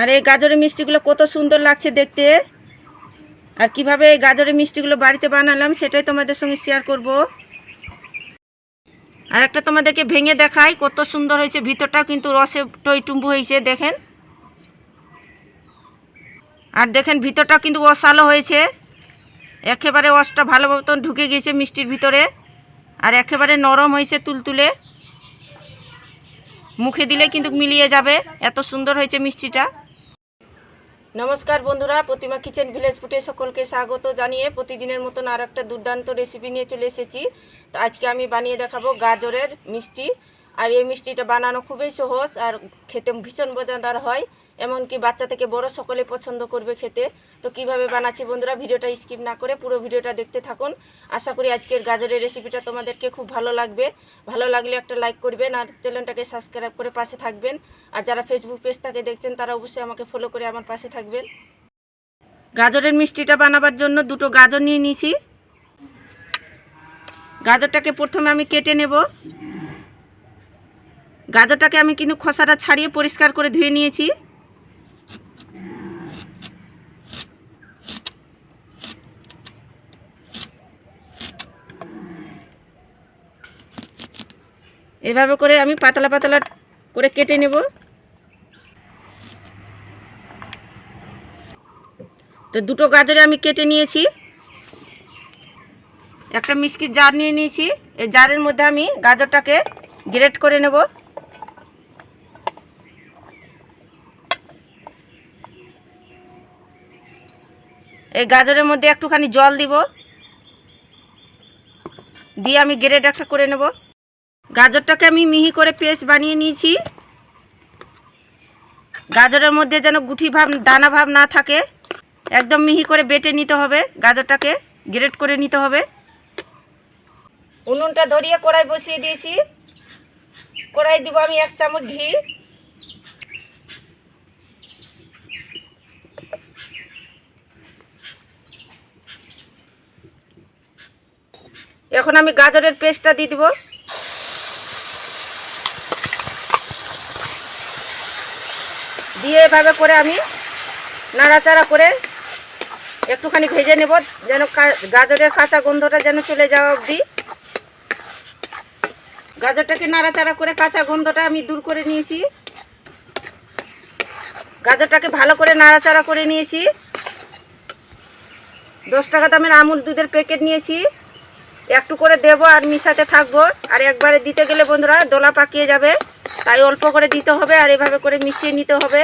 আর এই গাজরের মিষ্টিগুলো কত সুন্দর লাগছে দেখতে। আর কীভাবে এই গাজরের মিষ্টিগুলো বাড়িতে বানালাম সেটাই তোমাদের সঙ্গে শেয়ার করব। আর একটা তোমাদেরকে ভেঙে দেখাই, কত সুন্দর হয়েছে, ভিতরটাও কিন্তু রসে টইটুম্বু হয়েছে, দেখেন। আর দেখেন, ভিতরটাও কিন্তু অসালো হয়েছে। একেবারে রসটা ভালো মতন ঢুকে গিয়েছে মিষ্টির ভিতরে। আর একেবারে নরম হয়েছে তুলতুলে। মুখে দিলে কিন্তু মিলিয়ে যাবে, এত সুন্দর হয়েছে মিষ্টিটা। নমস্কার বন্ধুরা, প্রতিমা কিচেন ভিলেজ ফুটে সকলকে স্বাগত জানিয়ে প্রতিদিনের মতন আর একটা দুর্দান্ত রেসিপি নিয়ে চলে এসেছি। তো আজকে আমি বানিয়ে দেখাবো গাজরের মিষ্টি। আর এই মিষ্টিটা বানানো খুবই সহজ আর খেতে ভীষণ মজাদার হয়। এমনকি বাচ্চা থেকে বড় সকলে পছন্দ করবে খেতে। তো কীভাবে বানাচ্ছি বন্ধুরা, ভিডিওটা স্কিপ না করে পুরো ভিডিওটা দেখতে থাকুন। আশা করি আজকের গাজরের রেসিপিটা তোমাদেরকে খুব ভালো লাগবে। ভালো লাগলে একটা লাইক করবেন আর চ্যানেলটাকে সাবস্ক্রাইব করে পাশে থাকবেন। আর যারা ফেসবুক পেজ থেকে দেখছেন, তারা অবশ্যই আমাকে ফলো করে আমার পাশে থাকবেন। গাজরের মিষ্টিটা বানাবার জন্য দুটো গাজর নিয়ে নিয়েছি গাজরটাকে প্রথমে আমি কেটে নেব। গাজরটাকে আমি কিন্তু খোসাটা ছাড়িয়ে পরিষ্কার করে ধুয়ে নিয়েছি। এভাবে করে আমি পাতলা পাতলা করে কেটে নেব। তো দুটো গাজরে আমি কেটে নিয়েছি। একটা মিষ্টির জার নিয়ে নিয়েছি। এই জারের মধ্যে আমি গাজরটাকে গ্রেট করে নেব। এই গাজরের মধ্যে একটুখানি জল দিব। দিয়ে আমি গ্রেড একটা করে নেব। গাজরটাকে আমি মিহি করে পেস্ট বানিয়ে নিয়েছি। গাজরের মধ্যে যেন গুঠি ভাব, দানা ভাব না থাকে। একদম মিহি করে বেটে নিতে হবে, গাজরটাকে গ্রেট করে নিতে হবে। উনুনটা ধরিয়ে কড়াই বসিয়ে দিয়েছি। কড়াই দিব আমি এক চামচ ঘি। এখন আমি গাজরের পেস্টটা দিয়ে দিব দিয়ে এভাবে করে আমি নাড়াচাড়া করে একটুখানি ভেজে নেব, যেন গাজরের কাঁচা গন্ধটা যেন চলে যাওয়া অবধি। গাজরটাকে নাড়াচাড়া করে কাঁচা গন্ধটা আমি দূর করে নিয়েছি। গাজরটাকে ভালো করে নাড়াচাড়া করে নিয়েছি। দশ টাকা দামের আমুল দুধের প্যাকেট নিয়েছি। একটু করে দেবো আর মিশাতে থাকব। আর একবারে দিতে গেলে বন্ধুরা দোলা পাকিয়ে যাবে। তাই অল্প করে দিতে হবে আর এভাবে করে মিশিয়ে নিতে হবে।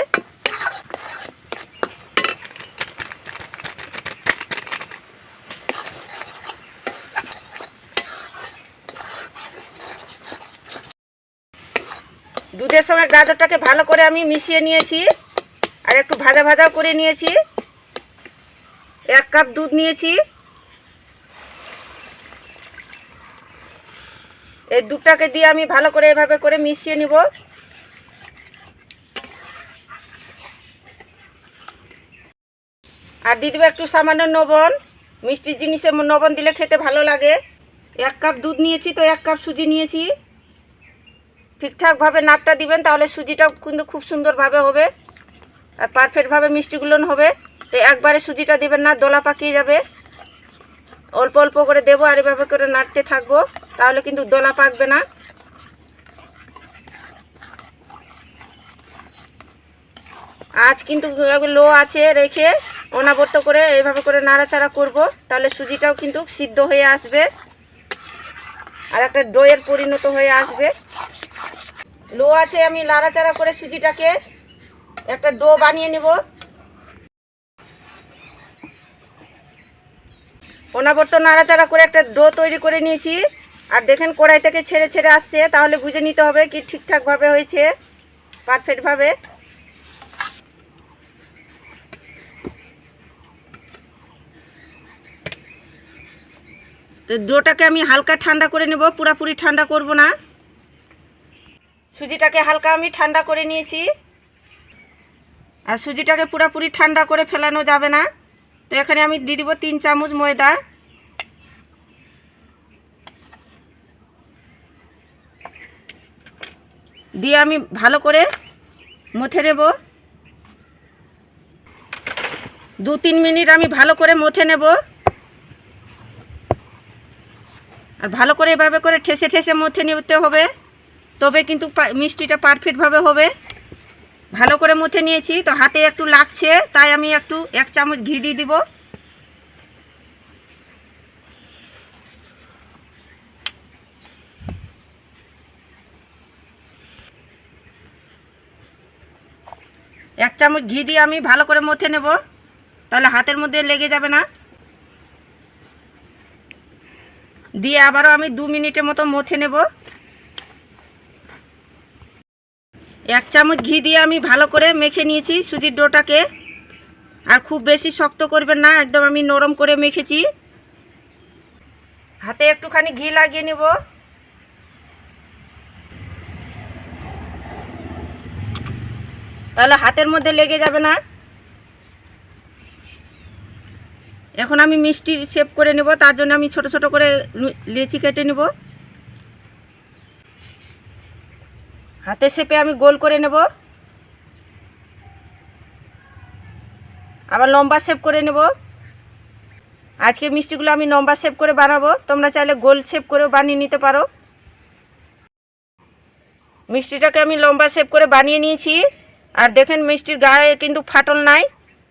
দুধের সঙ্গে গাজরটাকে ভালো করে আমি মিশিয়ে নিয়েছি। আর একটু ভাজা ভাজাও করে নিয়েছি। এক কাপ দুধ নিয়েছি। এই দুধটাকে দিয়ে আমি ভালো করে এভাবে করে মিশিয়ে নিব। আর দিয়ে দেবো একটু সামান্য লবণ মিষ্টির জিনিসে লবণ দিলে খেতে ভালো লাগে। এক কাপ দুধ নিয়েছি তো এক কাপ সুজি নিয়েছি। ঠিকঠাকভাবে নাপটা দিবেন, তাহলে সুজিটাও কিন্তু খুব সুন্দরভাবে হবে আর পারফেক্টভাবে মিষ্টিগুলো হবে। তো একবারে সুজিটা দেবেন না, দোলা পাকিয়ে যাবে। অল্প অল্প করে দেবো আর এভাবে করে নাড়তে থাকব, তাহলে কিন্তু দোলা পাকবে না। আজ কিন্তু লো আছে রেখে অনাবর্ত করে এইভাবে করে নাড়াচাড়া করব, তাহলে সুজিটাও কিন্তু সিদ্ধ হয়ে আসবে। আর একটা ডোয়ের পরিণত হয়ে আসবে। লো আছে, আমি নাড়াচাড়া করে সুজিটাকে একটা ডো বানিয়ে নেব। অনাবর্ত নাড়াচাড়া করে একটা ডো তৈরি করে নিয়েছি। আর দেখেন কড়াই থেকে ছেড়ে ছেড়ে আসছে, তাহলে বুঝে নিতে হবে কি ঠিকঠাকভাবে হয়েছে, পারফেক্টভাবে। তো ডোটাকে আমি হালকা ঠান্ডা করে নেব, পুরাপুরি ঠান্ডা করব না। সুজিটাকে হালকা আমি ঠান্ডা করে নিয়েছি। আর সুজিটাকে পুরাপুরি ঠান্ডা করে ফেলানো যাবে না। তো এখানে আমি দিয়ে দিব তিন চামচ ময়দা। দিয়ে আমি ভালো করে মথে নেব। দু তিন মিনিট আমি ভালো করে মথে নেব। আর ভালো করে এভাবে করে ঠেসে ঠেসে মথে নিতে হবে। তবে কিন্তু মিষ্টিটা পারফেক্টভাবে হবে। ভালো করে মুছে নিয়েছি, তো হাতে একটু লাগছে, তাই আমি একটু এক চামচ ঘি দিয়ে দিব। এক চামচ ঘি দিয়ে আমি ভালো করে মথে নেব, তাহলে হাতের মধ্যে লেগে যাবে না। দিয়ে আবারও আমি দু মিনিটের মতো মথে নেব। এক চামচ ঘি দিয়ে আমি ভালো করে মেখে নিয়েছি সুজির ডোটাকে। আর খুব বেশি শক্ত করবেন না, একদম আমি নরম করে মেখেছি। হাতে একটুখানি ঘি লাগিয়ে নেব। তাহলে হাতের মধ্যে লেগে যাবে না। এখন আমি মিষ্টি শেপ করে নেব, তার জন্য আমি ছোট ছোট করে লিচি কেটে নেব। হাতে শেপে আমি গোল করে নেব। আবার লম্বা শেপ করে নেব। আজকে মিষ্টিগুলো আমি লম্বা শেপ করে বানাবো। তোমরা চাইলে গোল শেপ করেও বানিয়ে নিতে পারো। মিষ্টিটাকে আমি লম্বা শেপ করে বানিয়ে নিয়েছি। আর দেখেন মিষ্টির গায়ে কিন্তু ফাটল নাই।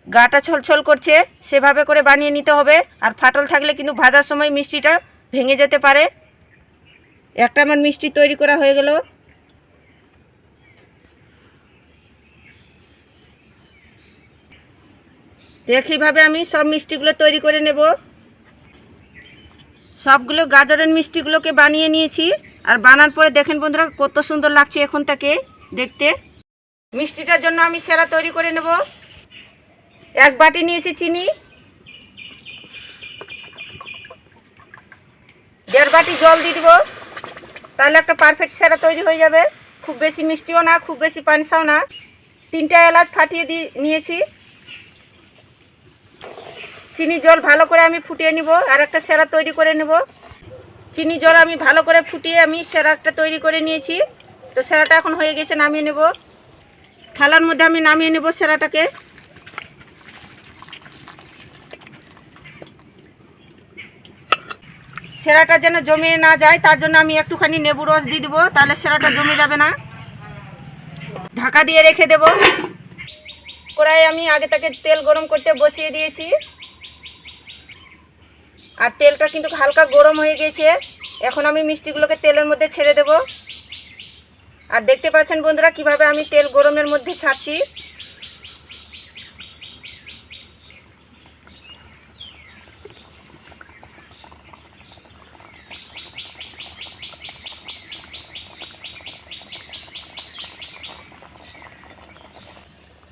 গাটা ছলছল করছে। সেভাবে করে বানিয়ে নিতে হবে। আর ফাটল থাকলে কিন্তু ভাজার সময় মিষ্টিটা ভেঙে যেতে পারে। একটা আমার মিষ্টি তৈরি করা হয়ে গেল। তো আমি সব মিষ্টিগুলো তৈরি করে নেব। সবগুলো গাজরের মিষ্টিগুলোকে বানিয়ে নিয়েছি। আর বানার পরে দেখেন বন্ধুরা, কত সুন্দর লাগছে এখন থেকে দেখতে। মিষ্টিটার জন্য আমি সেরা তৈরি করে নেব। এক বাটি নিয়েছি চিনি। দেড় বাটি জল দিয়ে দিব। তাহলে একটা পারফেক্ট সেরা তৈরি হয়ে যাবে। খুব বেশি মিষ্টিও না, খুব বেশি পানসাও না। তিনটা এলাচ ফাটিয়ে দিয়ে নিয়েছি। চিনি জল ভালো করে আমি ফুটিয়ে নিব আর একটা সেরা তৈরি করে নেব। চিনি জল আমি ভালো করে ফুটিয়ে আমি সেরা একটা তৈরি করে নিয়েছি। তো সেরাটা এখন হয়ে গেছে, নামিয়ে নেব। থালার মধ্যে আমি নামিয়ে নেব সেরাটাকে। সেরাটা যেন জমে না যায়, তার জন্য আমি একটুখানি নেবু রস দিয়ে দেবো, তাহলে সেরাটা জমে যাবে না। ঢাকা দিয়ে রেখে দেব। কড়াই আমি আগে তাকে তেল গরম করতে বসিয়ে দিয়েছি। আর তেলটা কিন্তু হালকা গরম হয়ে গেছে। এখন আমি মিষ্টিগুলোকে তেলের মধ্যে ছেড়ে দেব। আর দেখতে পাচ্ছেন বন্ধুরা কীভাবে আমি তেল গরমের মধ্যে ছাড়ছি।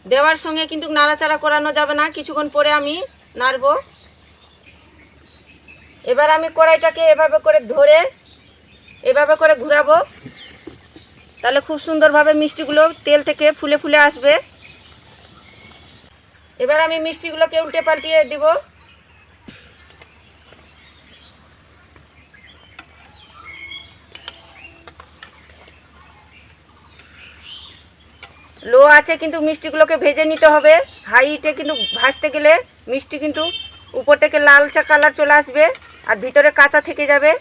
দেওয়ার সঙ্গে কিন্তু নাড়াচাড়া করানো যাবে না। কিছুক্ষণ পরে আমি নাড়বো। এবার আমি কড়াইটাকে এভাবে করে ধরে, এভাবে করে ঘুরাবো। তাহলে খুব সুন্দরভাবে মিষ্টিগুলো তেল থেকে ফুলে ফুলে আসবে। এবার আমি মিষ্টিগুলোকে উল্টে পাল্টিয়ে দিব। লো আছে কিন্তু মিষ্টিগুলোকে ভেজে নিতে হবে। হাইটে কিন্তু ভাজতে গেলে মিষ্টি কিন্তু উপর থেকে লালচা কালার চলে আসবে। আর ভিতরে কাঁচা থেকে যাবে।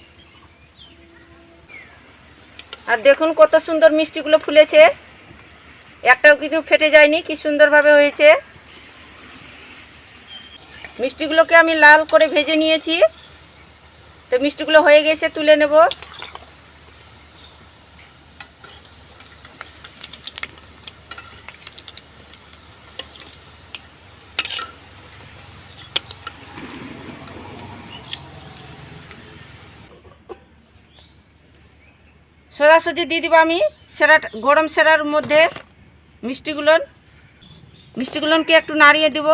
আর দেখুন কত সুন্দর মিষ্টিগুলো ফুলেছে। একটাও কিন্তু ফেটে যায়নি, কি সুন্দরভাবে হয়েছে। মিষ্টিগুলোকে আমি লাল করে ভেজে নিয়েছি। তো মিষ্টিগুলো হয়ে গেছে, তুলে নেব। সোজাসুজি দিয়ে দিব আমি সেরা গরম সেরার মধ্যে মিষ্টিগুলো। মিষ্টিগুলোকে একটু নাড়িয়ে দিব।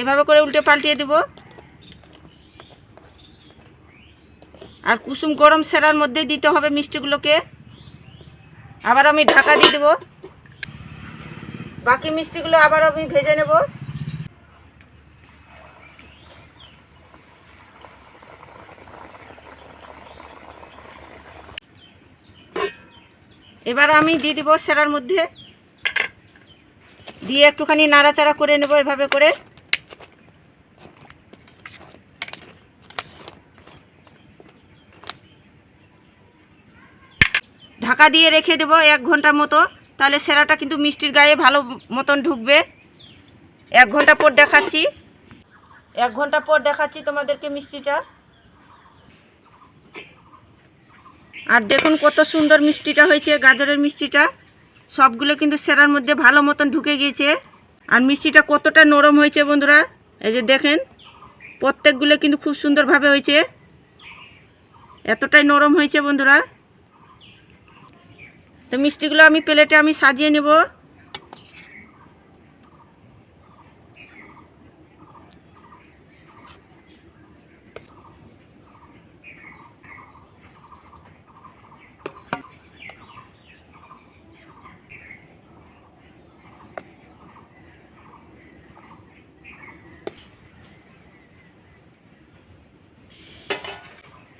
এভাবে করে উল্টে পাল্টিয়ে দিব। আর কুসুম গরম সেরার মধ্যেই দিতে হবে মিষ্টিগুলোকে। আবার আমি ঢাকা দিয়ে দেবো। বাকি মিষ্টিগুলো আবার আমি ভেজে নেব। এবার আমি দিয়ে দিব সেরার মধ্যে। দিয়ে একটুখানি নাড়াচাড়া করে নেব এভাবে করে। ঢাকা দিয়ে রেখে দেবো এক ঘণ্টার মতো। তাহলে সেরাটা কিন্তু মিষ্টির গায়ে ভালো মতন ঢুকবে। এক ঘণ্টা পর দেখাচ্ছি। এক ঘণ্টা পর দেখাচ্ছি তোমাদেরকে মিষ্টিটা। আর দেখুন কত সুন্দর মিষ্টিটা হয়েছে, গাজরের মিষ্টিটা। সবগুলো কিন্তু সেরার মধ্যে ভালো মতন ঢুকে গিয়েছে। আর মিষ্টিটা কতটা নরম হয়েছে বন্ধুরা, এই যে দেখেন, প্রত্যেকগুলো কিন্তু খুব সুন্দরভাবে হয়েছে। এতটাই নরম হয়েছে বন্ধুরা। তো মিষ্টিগুলো আমি প্লেটে আমি সাজিয়ে নেব।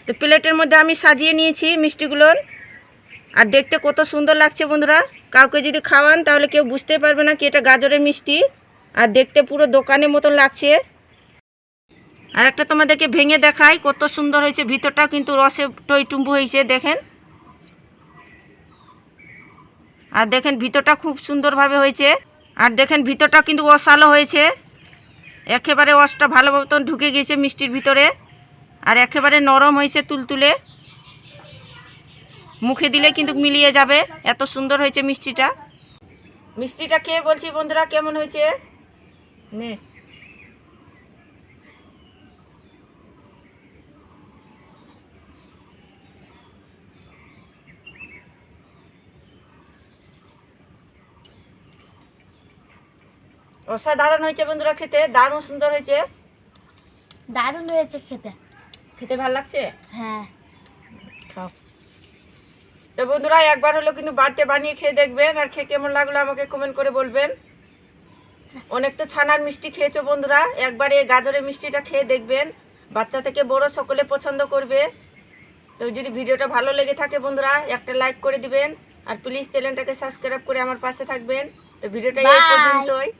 তো প্লেটের মধ্যে আমি সাজিয়ে নিয়েছি মিষ্টিগুলোর। আর দেখতে কত সুন্দর লাগছে বন্ধুরা। কাউকে যদি খাওয়ান তাহলে কেউ বুঝতে পারবে না কি এটা গাজরের মিষ্টি। আর দেখতে পুরো দোকানের মতন লাগছে। আর একটা তোমাদেরকে ভেঙে দেখাই কত সুন্দর হয়েছে। ভিতরটাও কিন্তু রসে টইটুম্বু হয়েছে, দেখেন। আর দেখেন ভিতরটা খুব সুন্দরভাবে হয়েছে। আর দেখেন ভিতরটা কিন্তু অসালো হয়েছে। একেবারে রসটা ভালো মতন ঢুকে গিয়েছে মিষ্টির ভিতরে। আর একেবারে নরম হয়েছে তুলতুলে। মুখে দিলে কিন্তু মিলিয়ে যাবে। এত সুন্দর হয়েছে মিষ্টিটা। মিষ্টিটা খেয়ে বলছি বন্ধুরা, কেমন হয়েছে? নে। অসাধারণ হয়েছে বন্ধুরা খেতে, দারুণ সুন্দর হয়েছে। দারুণ হয়েছে খেতে। খেতে ভালো লাগছে? হ্যাঁ। খাও। তো বন্ধুরা একবার হলো কিন্তু বাড়িতে বানিয়ে খেয়ে দেখবেন আর খেয়ে কেমন লাগল আমাকে কমেন্ট করে বলবেন। অনেক তো ছানার মিষ্টি খেয়েছো বন্ধুরা একবার এই গাজরের মিষ্টিটা খেয়ে দেখবেন। বাচ্চা থেকে বড় সকলে পছন্দ করবে। তো যদি ভিডিওটা ভালো লেগে থাকে বন্ধুরা একটা লাইক করে দিবেন। আর প্লিজ চ্যানেলটাকে সাবস্ক্রাইব করে আমার পাশে থাকবেন। তো ভিডিওটা এই পর্যন্তই।